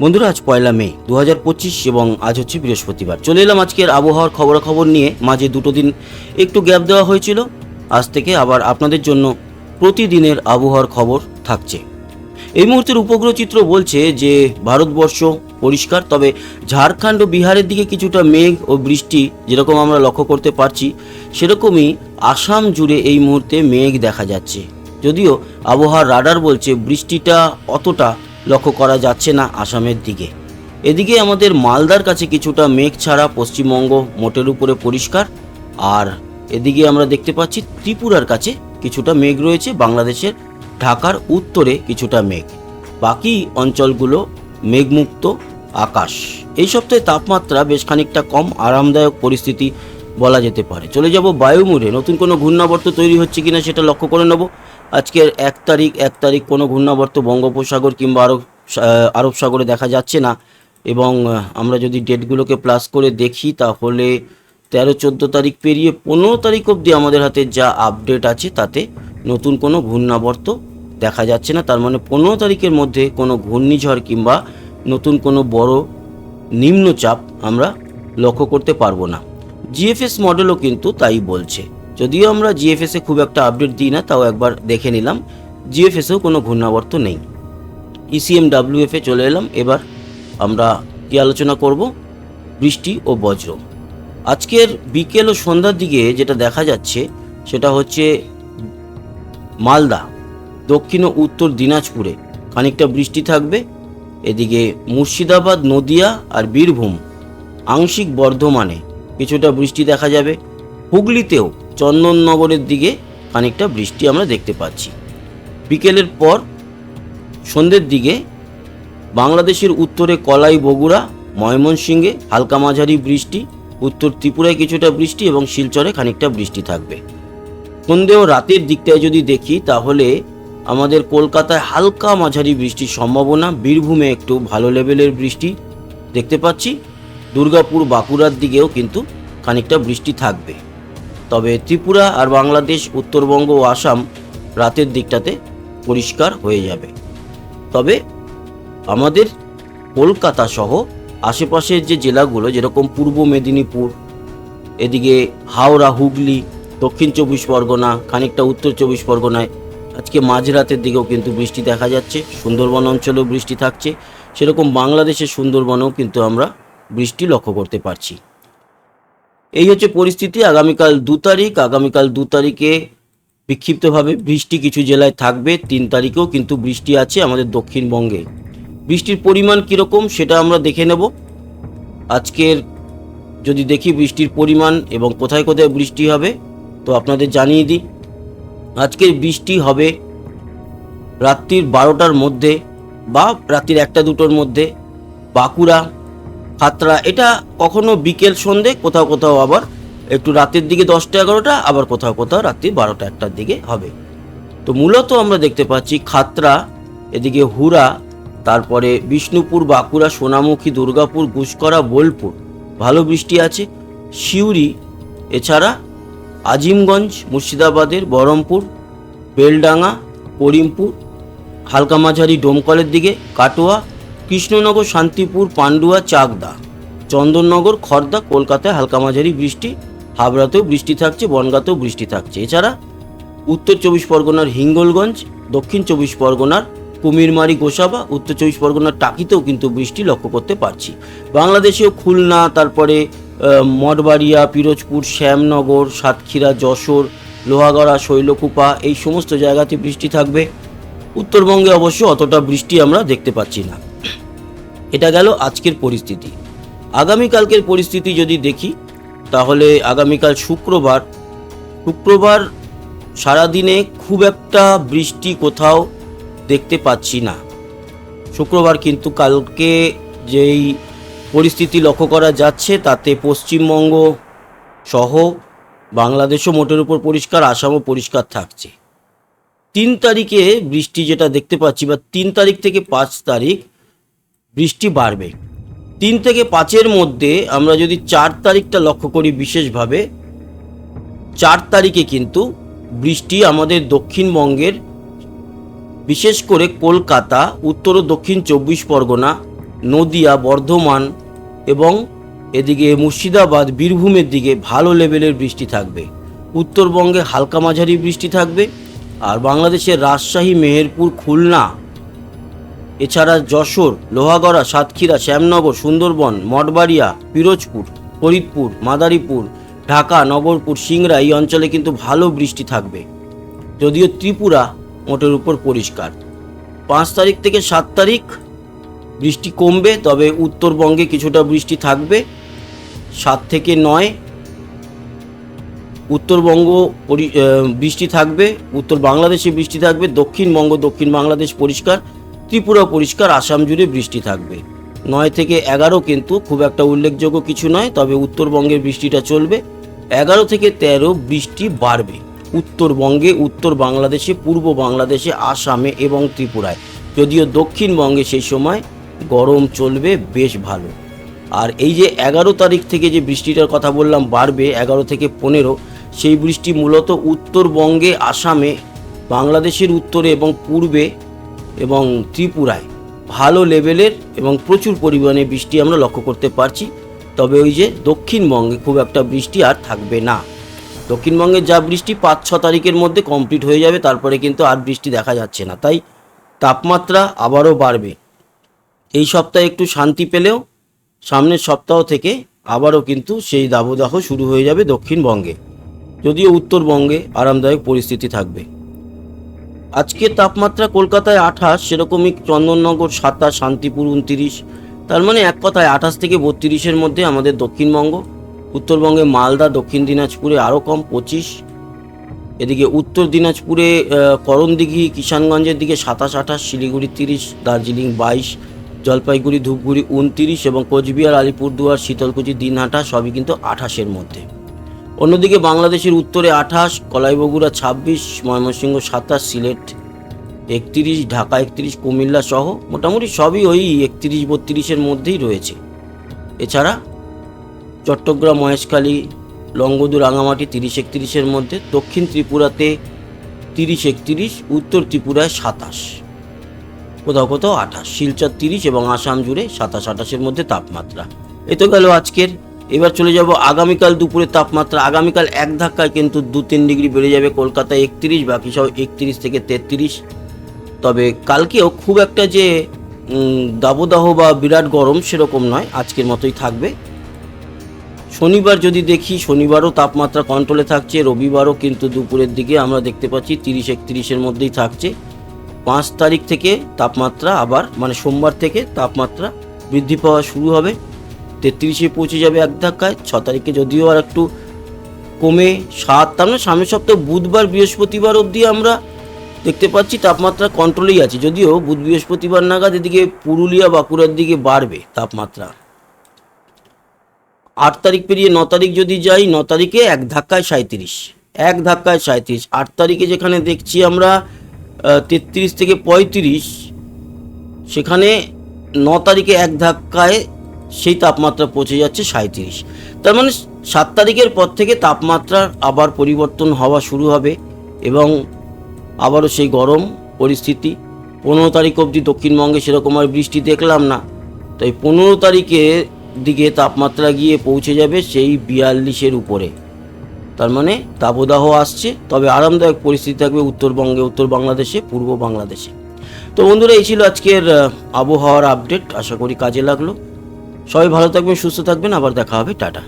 বন্ধুরা, আজ পয়লা মে দু হাজার পঁচিশ এবং আজ হচ্ছে বৃহস্পতিবার। চলে এলাম আজকের আবহাওয়ার খবরাখবর নিয়ে। মাঝে দুটো দিন একটু গ্যাপ দেওয়া হয়েছিল। আজ থেকে আবার আপনাদের জন্য প্রতিদিনের আবহাওয়ার খবর থাকছে। এই মুহূর্তের উপগ্রহ চিত্র বলছে যে, ভারতবর্ষ পরিষ্কার, তবে ঝাড়খণ্ড ও বিহারের দিকে কিছুটা মেঘ ও বৃষ্টি যেরকম আমরা লক্ষ্য করতে পারছি, সেরকমই আসাম জুড়ে এই মুহূর্তে মেঘ দেখা যাচ্ছে। যদিও আবহাওয়ার রাডার বলছে বৃষ্টিটা অতটা লক্ষ্য করা যাচ্ছে না আসামের দিকে। এদিকে আমাদের মালদার কাছে কিছুটা মেঘ ছাড়া পশ্চিমবঙ্গ মোটের উপরে পরিষ্কার, আর এদিকে আমরা দেখতে পাচ্ছি ত্রিপুরার কাছে কিছুটা মেঘ রয়েছে, বাংলাদেশের ঢাকার উত্তরে কিছুটা মেঘ। বাকি অঞ্চলগুলো মেঘমুক্ত আকাশ। এই সপ্তাহে তাপমাত্রা বেশ খানিকটা কম, আরামদায়ক পরিস্থিতি বলা যেতে পারে। চলে যাব বায়ুমুড়ে। নতুন কোনো ঘূর্ণাবর্ত তৈরি হচ্ছে কিনা সেটা লক্ষ্য করে নেব। আজকের এক তারিখ এক তারিখ কোনো ঘূর্ণাবর্ত বঙ্গোপসাগর কিংবা আরব আরব সাগরে দেখা যাচ্ছে না এবং আমরা যদি ডেটগুলোকে প্লাস করে দেখি তাহলে তেরো, চোদ্দ তারিখ পেরিয়ে পনেরো তারিখ অবধি আমাদের হাতে যা আপডেট আছে তাতে নতুন কোনো ঘূর্ণাবর্ত দেখা যাচ্ছে না। তার মানে পনেরো তারিখের মধ্যে কোনো ঘূর্ণিঝড় কিংবা নতুন কোনো বড় নিম্নচাপ আমরা লক্ষ্য করতে পারব না। জিএফএস মডেলও কিন্তু তাই বলছে। যদিও আমরা জিএফএসে খুব একটা আপডেট দিই না, তাও একবার দেখে নিলাম। জিএফএসেও কোনো ঘূর্ণাবর্ত নেই। E ইসিএম ডাব্লিউএফে চলে এলাম। এবার আমরা কি আলোচনা করব? বৃষ্টি ও বজ্র। আজকের বিকেল ও সন্ধ্যার দিকে যেটা দেখা যাচ্ছে, সেটা হচ্ছে মালদা, দক্ষিণ ও উত্তর দিনাজপুরে খানিকটা বৃষ্টি থাকবে। এদিকে মুর্শিদাবাদ, নদিয়া আর বীরভূম আংশিক বর্ধমানে কিছুটা বৃষ্টি দেখা যাবে। হুগলিতেও চন্দননগরের দিকে খানিকটা বৃষ্টি আমরা দেখতে পাচ্ছি। বিকেলের পর সন্ধ্যের দিকে বাংলাদেশের উত্তরে কলাই, বগুড়া, ময়মনসিংহে হালকা মাঝারি বৃষ্টি, উত্তর ত্রিপুরায় কিছুটা বৃষ্টি এবং শিলচরে খানিকটা বৃষ্টি থাকবে। সন্ধে ও রাতের দিকটায় যদি দেখি, তাহলে আমাদের কলকাতায় হালকা মাঝারি বৃষ্টির সম্ভাবনা, বীরভূমে একটু ভালো লেভেলের বৃষ্টি দেখতে পাচ্ছি। দুর্গাপুর বাঁকুড়ার দিকেও কিন্তু খানিকটা বৃষ্টি থাকবে। তবে ত্রিপুরা আর বাংলাদেশ, উত্তরবঙ্গ ও আসাম রাতের দিকটাতে পরিষ্কার হয়ে যাবে। তবে আমাদের কলকাতা সহ আশেপাশের যে জেলাগুলো, যেরকম পূর্ব মেদিনীপুর, এদিকে হাওড়া, হুগলি, দক্ষিণ চব্বিশ পরগনা, খানিকটা উত্তর চব্বিশ পরগনায় আজকে মাঝরাতের দিকেও কিন্তু বৃষ্টি দেখা যাচ্ছে, সুন্দরবন অঞ্চলেও বৃষ্টি থাকছে। সেরকম বাংলাদেশের সুন্দরবনেও কিন্তু আমরা বৃষ্টি লক্ষ্য করতে পারছি। এই হচ্ছে পরিস্থিতি। আগামীকাল দু তারিখ, আগামীকাল দু তারিখে বিক্ষিপ্তভাবে বৃষ্টি কিছু জেলায় থাকবে, তিন তারিখেও কিন্তু বৃষ্টি আছে আমাদের দক্ষিণবঙ্গে। বৃষ্টির পরিমাণ কীরকম সেটা আমরা দেখে নেব। আজকের যদি দেখি বৃষ্টির পরিমাণ এবং কোথায় কোথায় বৃষ্টি হবে, তো আপনাদের জানিয়ে দিই। আজকের বৃষ্টি হবে রাত্রির বারোটার মধ্যে বা রাত্রির একটা দুটোর মধ্যে বাঁকুড়া খাতড়া এটা কখনো বিকেল সন্ধে, কোথাও কোথাও আবার একটু রাতের দিকে দশটা এগারোটা, আবার কোথাও কোথাও রাত্রি বারোটা একটার দিকে হবে। তো মূলত আমরা দেখতে পাচ্ছি খাতরা এদিকে হুরা তারপরে বিষ্ণুপুর, বাঁকুড়া, সোনামুখী, দুর্গাপুর, গুসকরা, বোলপুর। ভালো বৃষ্টি আছে। সিউড়ি, এছাড়া আজিমগঞ্জ, মুর্শিদাবাদের বহরমপুর, বেলডাঙ্গা, করিমপুর, হালকা মাঝারি ডোমকলের দিকে, কাটোয়া কৃষ্ণনগর, শান্তিপুর, পান্ডুয়া, চাকদা। চন্দননগর, খর্দা, কলকাতায় হালকা মাঝারি বৃষ্টি, হাবড়াতেও বৃষ্টি থাকছে, বনগাঁতেও বৃষ্টি থাকছে। এছাড়া উত্তর চব্বিশ পরগনার হিঙ্গলগঞ্জ, দক্ষিণ চব্বিশ পরগনার কুমিরমারি, গোসাবা, উত্তর চব্বিশ পরগনার টাকিতেও কিন্তু বৃষ্টি লক্ষ্য করতে পারছি। বাংলাদেশেও খুলনা, তারপরে মঠবাড়িয়া, পিরোজপুর, শ্যামনগর, সাতক্ষীরা, যশোর, লোহাগড়া, শৈলকুপা, এই সমস্ত জায়গাতে বৃষ্টি থাকবে। উত্তরবঙ্গে অবশ্য অতটা বৃষ্টি আমরা দেখতে পাচ্ছি না। এটা গেল আজকের পরিস্থিতি। আগামীকালকের পরিস্থিতি যদি দেখি, তাহলে আগামীকাল শুক্রবার। শুক্রবার সারাদিনে খুব একটা বৃষ্টি কোথাও দেখতে পাচ্ছি না। শুক্রবার কিন্তু কালকে যেই পরিস্থিতি লক্ষ্য করা যাচ্ছে, তাতে পশ্চিমবঙ্গ সহ বাংলাদেশও মোটের উপর পরিষ্কার, আসামও পরিষ্কার থাকছে। তিন তারিখে বৃষ্টি যেটা দেখতে পাচ্ছি, বা তিন তারিখ থেকে পাঁচ তারিখ বৃষ্টি বাড়বে। তিন থেকে পাঁচের মধ্যে আমরা যদি চার তারিখটা লক্ষ্য করি বিশেষভাবে, চার তারিখে কিন্তু বৃষ্টি আমাদের দক্ষিণবঙ্গের, বিশেষ করে কলকাতা, উত্তর ও দক্ষিণ চব্বিশ পরগনা, নদিয়া, বর্ধমান এবং এদিকে মুর্শিদাবাদ, বীরভূমের দিকে ভালো লেভেলের বৃষ্টি থাকবে। উত্তরবঙ্গে হালকা মাঝারি বৃষ্টি থাকবে আর বাংলাদেশের রাজশাহী, মেহেরপুর, খুলনা এছাড়া যশোর, লোহাগড়া, সাতক্ষীরা, শ্যামনগর, সুন্দরবন, মঠবাড়িয়া, পিরোজপুর, ফরিদপুর, মাদারীপুর, ঢাকা, নগরপুর, সিংড়া এই অঞ্চলে কিন্তু ভালো বৃষ্টি থাকবে। যদিও ত্রিপুরা মোটের উপর পরিষ্কার। পাঁচ তারিখ থেকে সাত তারিখ বৃষ্টি কমবে, তবে উত্তরবঙ্গে কিছুটা বৃষ্টি থাকবে। সাত থেকে নয় উত্তরবঙ্গ বৃষ্টি থাকবে, উত্তর বাংলাদেশে বৃষ্টি থাকবে, দক্ষিণবঙ্গ, দক্ষিণ বাংলাদেশ পরিষ্কার। ত্রিপুরা পরিষ্কার, আসাম জুড়ে বৃষ্টি থাকবে। নয় থেকে এগারো কিন্তু খুব একটা উল্লেখযোগ্য কিছু নয়, তবে উত্তরবঙ্গের বৃষ্টিটা চলবে। এগারো থেকে তেরো বৃষ্টি বাড়বে। উত্তরবঙ্গে, উত্তর বাংলাদেশে, পূর্ব বাংলাদেশে, আসামে এবং ত্রিপুরায়। যদিও দক্ষিণবঙ্গে সেই সময় গরম চলবে বেশ ভালো। আর এই যে এগারো তারিখ থেকে যে বৃষ্টিটার কথা বললাম বাড়বে, এগারো থেকে পনেরো, সেই বৃষ্টি মূলত উত্তরবঙ্গে, আসামে, বাংলাদেশের উত্তরে এবং পূর্বে এবং ত্রিপুরায় ভালো লেভেলের এবং প্রচুর পরিমাণে বৃষ্টি আমরা লক্ষ্য করতে পারছি। তবে ওই যে দক্ষিণবঙ্গে খুব একটা বৃষ্টি আর থাকবে না। দক্ষিণবঙ্গে যা বৃষ্টি পাঁচ ছ তারিখের মধ্যে কমপ্লিট হয়ে যাবে, তারপরে কিন্তু আর বৃষ্টি দেখা যাচ্ছে না। তাই তাপমাত্রা আবারও বাড়বে। এই সপ্তাহে একটু শান্তি পেলেও সামনের সপ্তাহ থেকে আবারও কিন্তু সেই দাবদাহ শুরু হয়ে যাবে দক্ষিণবঙ্গে। যদিও উত্তরবঙ্গে আরামদায়ক পরিস্থিতি থাকবে। আজকের তাপমাত্রা কলকাতায় আঠাশ, সেরকমই চন্দননগর সাতাশ, শান্তিপুর উনতিরিশ। তার মানে এক কথায় আঠাশ থেকে বত্রিশের মধ্যে আমাদের দক্ষিণবঙ্গ। উত্তরবঙ্গে মালদা, দক্ষিণ দিনাজপুরে আরও কম, পঁচিশ। এদিকে উত্তর দিনাজপুরে করণদিঘি, কিষানগঞ্জের দিকে সাতাশ, আঠাশ, শিলিগুড়ি তিরিশ, দার্জিলিং বাইশ, জলপাইগুড়ি, ধূপগুড়ি উনতিরিশ এবং কোচবিহার, আলিপুরদুয়ার, শীতলকুচি, দিনহাটা সবই কিন্তু আঠাশের মধ্যে। অন্যদিকে বাংলাদেশের উত্তরে আঠাশ, কলাইবগুড়া ছাব্বিশ, ময়মনসিংহ সাতাশ, সিলেট একত্রিশ, ঢাকা একত্রিশ, কুমিল্লা সহ মোটামুটি সবই ওই একত্রিশ, বত্রিশের মধ্যেই রয়েছে। এছাড়া চট্টগ্রাম, মহেশখালী লঙ্গদু রাঙামাটি তিরিশ একত্রিশের মধ্যে, দক্ষিণ ত্রিপুরাতে তিরিশ একত্রিশ, উত্তর ত্রিপুরায় সাতাশ, কোথাও কোথাও আঠাশ, শিলচর তিরিশ এবং আসাম জুড়ে সাতাশ, আঠাশের মধ্যে তাপমাত্রা। এ তো গেল আজকের এবার চলে যাব আগামীকাল দুপুরের তাপমাত্রা। আগামীকাল এক ধাক্কায় কিন্তু দু তিন ডিগ্রি বেড়ে যাবে কলকাতায় একত্রিশ, বাকি সব একত্রিশ থেকে তেত্রিশ। তবে কালকেও খুব একটা যে দাবদাহ বা বিরাট গরম সেরকম নয়, আজকের মতোই থাকবে। শনিবার যদি দেখি, শনিবারও তাপমাত্রা কন্ট্রোলে থাকছে, রবিবারও কিন্তু দুপুরের দিকে আমরা দেখতে পাচ্ছি তিরিশ, একত্রিশের মধ্যেই থাকছে। পাঁচ তারিখ থেকে তাপমাত্রা আবার মানে সোমবার থেকে তাপমাত্রা বৃদ্ধি পাওয়া শুরু হবে। তেত্রিশে পৌঁছে যাবে এক ধাক্কায়, ছ তারিখে যদিও আর একটু কমে সাত, তার মানে সামনের সপ্তাহ বুধবার, বৃহস্পতিবার অবধি আমরা দেখতে পাচ্ছি তাপমাত্রা কন্ট্রোলেই আছে। যদিও বুধ, বৃহস্পতিবার নাগাদ এদিকে পুরুলিয়া, বাঁকুড়ার দিকে বাড়বে তাপমাত্রা। আট তারিখ পেরিয়ে ন তারিখ যদি যাই, ন তারিখে এক ধাক্কায় সাঁত্রিশ এক ধাক্কায় সাঁত্রিশ আট তারিখে যেখানে দেখছি আমরা তেত্রিশ থেকে পঁয়ত্রিশ, সেখানে ন তারিখে এক ধাক্কায় সেই তাপমাত্রা পৌঁছে যাচ্ছে সাঁত্রিশ তার মানে সাত তারিখের পর থেকে তাপমাত্রার আবার পরিবর্তন হওয়া শুরু হবে এবং আবারও সেই গরম পরিস্থিতি। পনেরো তারিখ অবধি দক্ষিণবঙ্গে সেরকম আর বৃষ্টি দেখলাম না। তাই পনেরো তারিখের দিকে তাপমাত্রা গিয়ে পৌঁছে যাবে সেই বিয়াল্লিশের উপরে। তার মানে তাপদাহ আসছে, তবে আরামদায়ক পরিস্থিতি থাকবে উত্তরবঙ্গে, উত্তর বাংলাদেশে, পূর্ব বাংলাদেশে। তো বন্ধুরা, এই ছিল আজকের আবহাওয়ার আপডেট আশা করি কাজে লাগল। সবাই ভালো থাকবেন সুস্থ থাকবেন আবার দেখা হবে টাটা।